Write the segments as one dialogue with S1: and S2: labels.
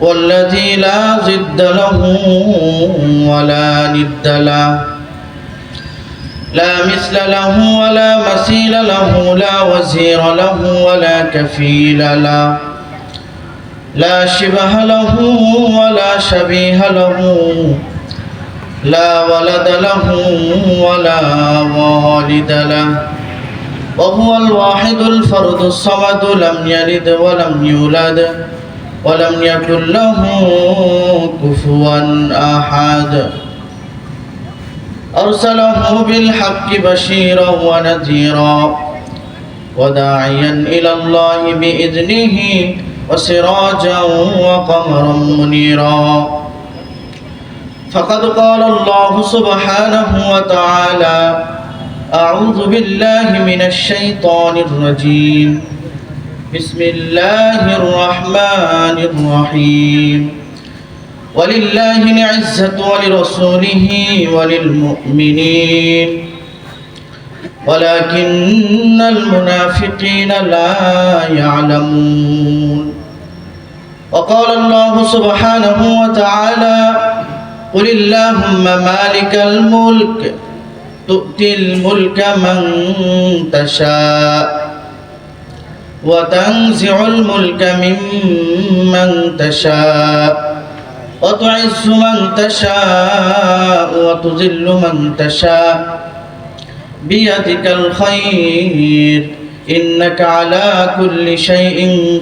S1: والذي لا ضد له ولا ند له. لا مثل له ولا مثيل له لا وزير له ولا كفيل له. لا شبه له ولا شبيه له. لا ولد له ولا والد له. وهو الواحد الفرد الصمد لم يلد ولم يولد. ولم يكن له كفوا أحد أرسله بالحق بشيرا ونذيرا وداعيا إلى الله بإذنه وسراجا وقمرا منيرا فقد قال الله سبحانه وتعالى أعوذ بالله من الشيطان الرجيم بسم الله الرحمن الرحيم ولله العزة ولرسوله وللمؤمنين ولكن المنافقين لا يعلمون وقال الله سبحانه وتعالى قل اللهم مالك الملك تؤتي الملك من تشاء وتنزع الملك ممن تشاء وتعز من تشاء وتذل من تشاء بيدك الخير إنك على كل شيء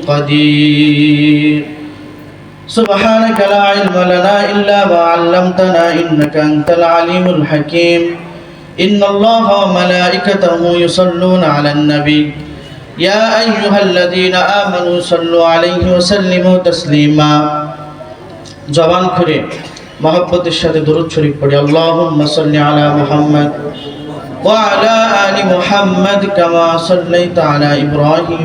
S1: قدير سبحانك لا علم لنا إلا ما علمتنا إنك أنت العليم الحكيم إن الله وملائكته يصلون على النبي يا أيها الذين آمنوا صلوا عليه وسلموا تسليما জবান করে মহব্বতের সাথে দরুদ শরীফ পড়ি আল্লাহুম্মা সাল্লি আলা মুহাম্মদ ওয়া আলা আলি মুহাম্মদ কামা সাল্লাইতা আলা ইব্রাহিম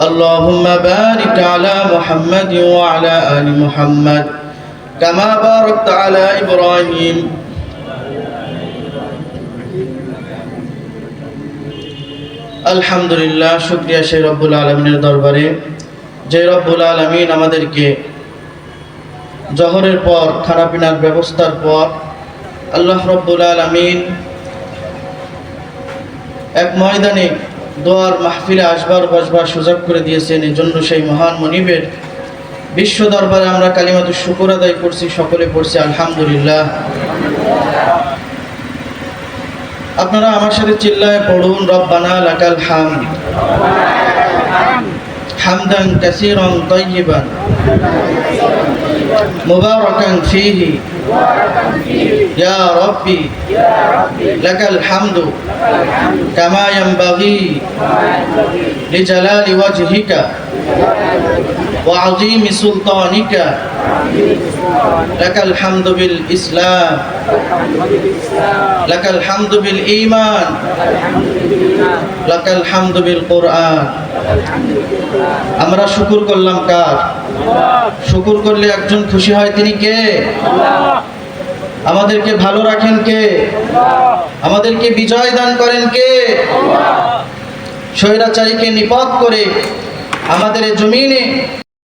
S1: اللهم بارك على محمد وعلى آل محمد كما باركت على إبراهيم আলহামদুলিল্লাহ, শুক্রিয়া সেই রব্বুল আলমিনের দরবারে। যে রব্বুল আলমিন আমাদেরকে জহরের পর খানা পিনার ব্যবস্থার পর, আল্লাহ রব্বুল আলমিন এক ময়দানে দোয়ার মাহফিলে আসবার বসবার সুযোগ করে দিয়েছেন। এই জন্য সেই মহান মনিবের বিশ্ব দরবারে আমরা কালিমাতুর শুকুর আদায় করছি, সকলে পড়ছি আলহামদুলিল্লাহ। আপনারা আমার সাথে চিল্লায় পড়ুন, রব্বানা লাকাল হাম। হামদান কাসিরান তাইয়িবান মুবারাকান ফীহি। ইয়া রব্বি, লাকাল হামদু। কামা ইয়ানবাগি লিজালালি ওয়াজহিকা ওয়া আযীমি সুলতানিকা। لك الحمد بالإسلام لك الحمد بالإيمان لك الحمد بالقرآن আমরা শুকুর করলাম কার শুকুর করলে একজন খুশি হয় তিনি কে আমাদেরকে ভালো রাখেন কে আমাদেরকে বিজয় দান করেন কে স্বৈরাচারীকে নিপদ করে আমাদের এই জমিনে